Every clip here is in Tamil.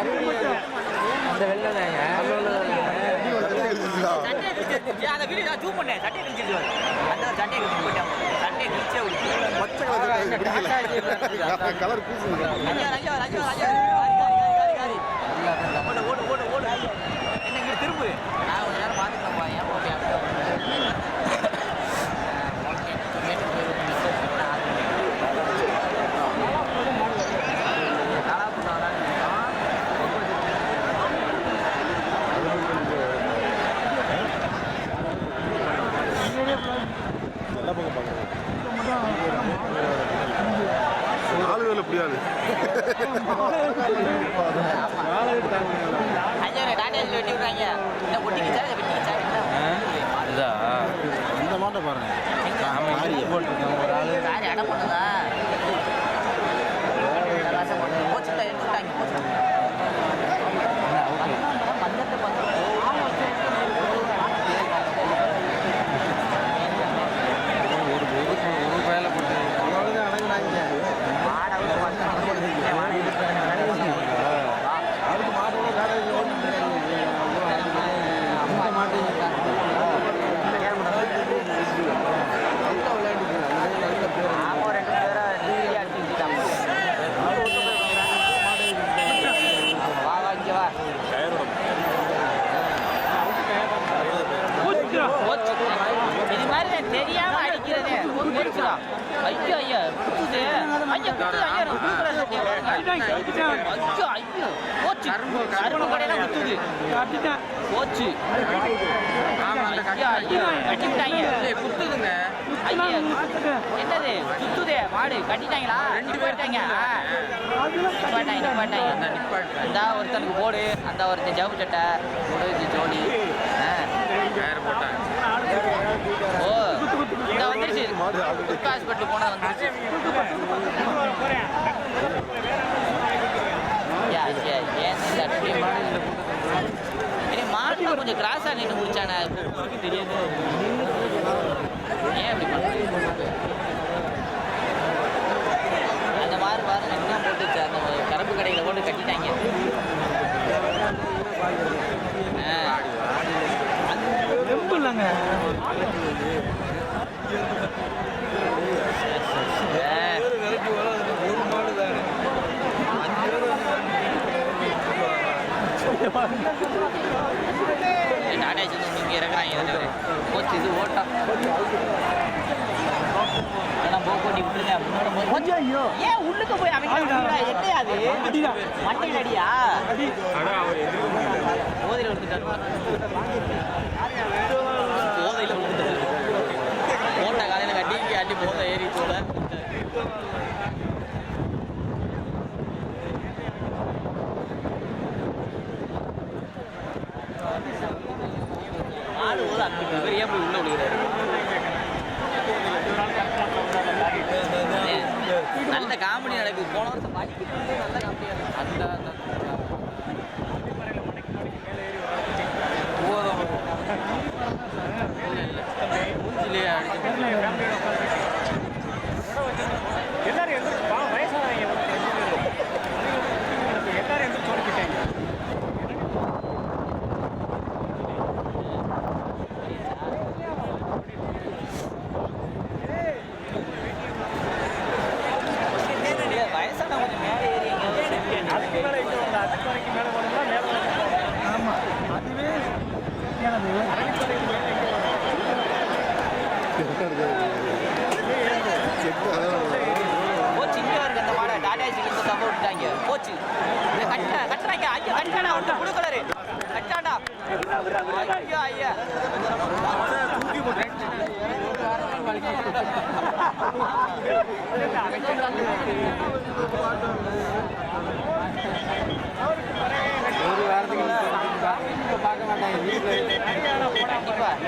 இந்த வெள்ளை தாங்க அந்த வீடியோ நான் ஜூம் பண்ணேன் சட்டையை கிழிச்சிட்டு அந்த சட்டையை கிழிச்சு சட்டையை கிழிச்சே விட்டு கலர் கலர் பூசுங்க இந்த. மாட்டை பாருங்க. ஒரு ஆள் அடம் பண்ணுதா போச்சு. கரும்பு கடையில குத்துது. போச்சு. ஐயா குத்துதுங்க. என்னது? சுத்துதே மாடு. கட்டிட்டாங்களா? ரெண்டு போயிட்டாங்க நிப்பாட்டாங்க நிப்பாட்டாங்க. அந்த ஒருத்தனுக்கு போடு. அந்த ஒருத்தன் ஜவு சட்டை. ஜோடி. ஓ இந்த வந்துருச்சு. ஹாஸ்பிட்டல் போனா வந்துருச்சு யா, யா, ஏன் இந்த அப்படி மாடு இதுல போட்டு- இனி மாட்டுல கொஞ்சம் கிராஸா நின்று முடிச்சானே தெரியாது? ஏன் அப்படி பண்றீங்க அந்த மாதிரி பாருங்க இன்னும் போட்டுச்சு அந்த கரும்பு கடையில் போட்டு கட்டிட்டாங்க ஆ. ஆ. டாடா ஏசி வந்து இங்கே இறக்குறாங்க இதில் போச்சு இது ஓட்டம் இதெல்லாம் போக போட்டி விட்டுருங்க முன்னோட போய் போச்சு ஏன் உள்ளுக்கு போய் அவங்க மண்டையில் அடியா? போதையில் விழுந்துட்டாரு. போதையில் விழுந்துட்டாரு. போட்ட காலையில் கட்டி இங்கே அடி போதை ஏறி போல. ஆடு போது அந்த பேர் ஏன் போய் ஒரு வாரத்துக்கு பார்க்க மாட்டாங்க வீட்டில்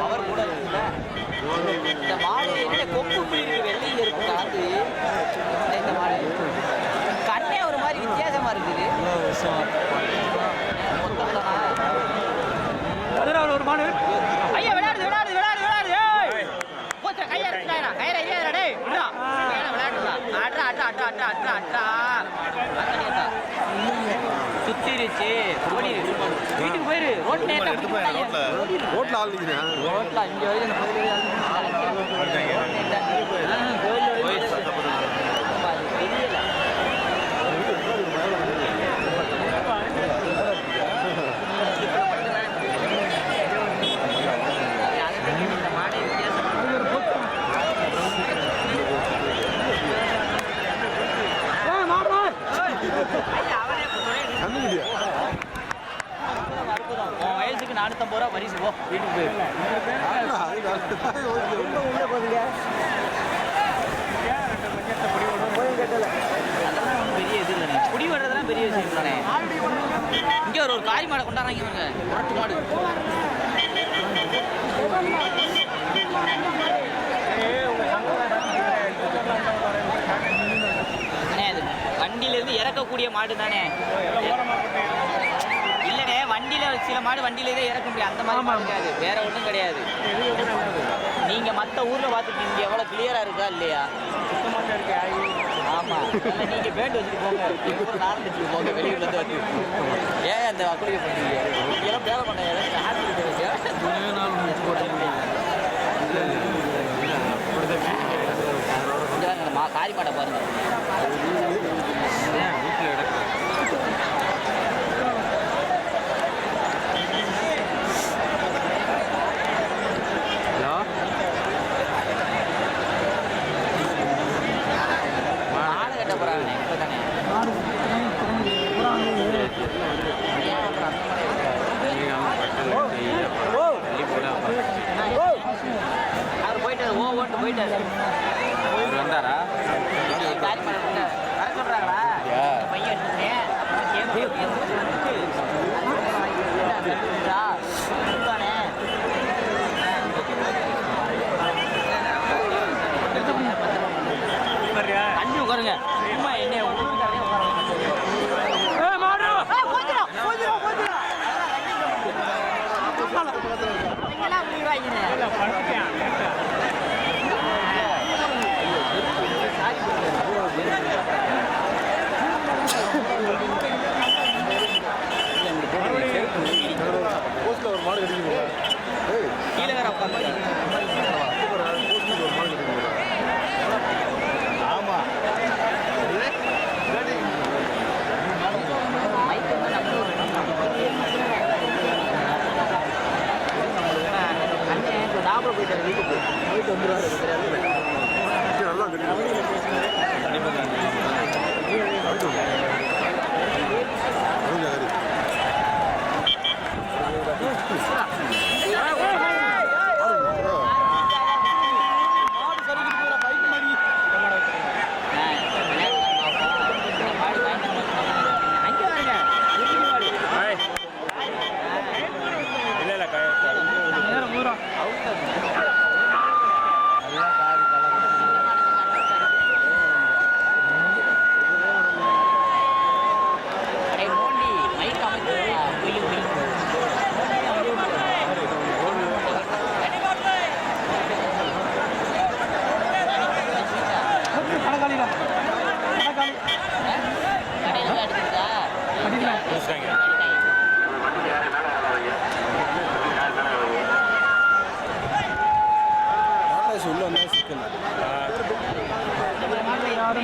அவர் கூட இருக்குல்ல இந்த மாடு என்ன கொம்பு இப்படி இருக்கு வெள்ளையில இருக்கு காது இந்த- இந்த மாடு கண்ணே ஒரு மாதிரி வித்தியாசமா இருக்குது. ரோட்ல ஆள் நிக்கிறேன் ரோட்ல இங்க வரைக்கும் இந்த கோயில் வரைக்கும் கோயில் வரைக்கும் தெரியல இந்த மாடே வித்தியாசம் கண்ணுக்குடியா உன் வயசுக்கு நானூற்றம்பது ரூபா பரிசு போ. வீட்டுக்கு அதெல்லாம் பெரிய இது இல்லைண்ணே குடி வர்றதெல்லாம் பெரிய விஷயம் தானே. இங்கே ஒரு ஒரு காய் மாடை கொண்டாடுறாங்க இவங்க. மாடு. அண்ணே வண்டியிலேருந்து இறக்கக்கூடிய மாடு தானே. வண்டியில சில மாடு வண்டியில தான் இறக்க முடியும் அந்த மாதிரி மாடு கிடையாது. வேற ஒன்றும் கிடையாது. நீங்க மற்ற ஊர்ல பார்த்துட்டு இங்க எவ்வளவு கிளியரா இருக்கா இல்லையா? ஆமா. இல்ல, நீங்க பேண்ட் வச்சுட்டு போங்க. வச்சுட்டு போங்க வெளியூர்ல இருந்து வந்து ஏன் அந்த அக்குளிக்க பண்ணுறீங்க இதெல்லாம் பேர பண்ண மா காரி வீட்டுக்கு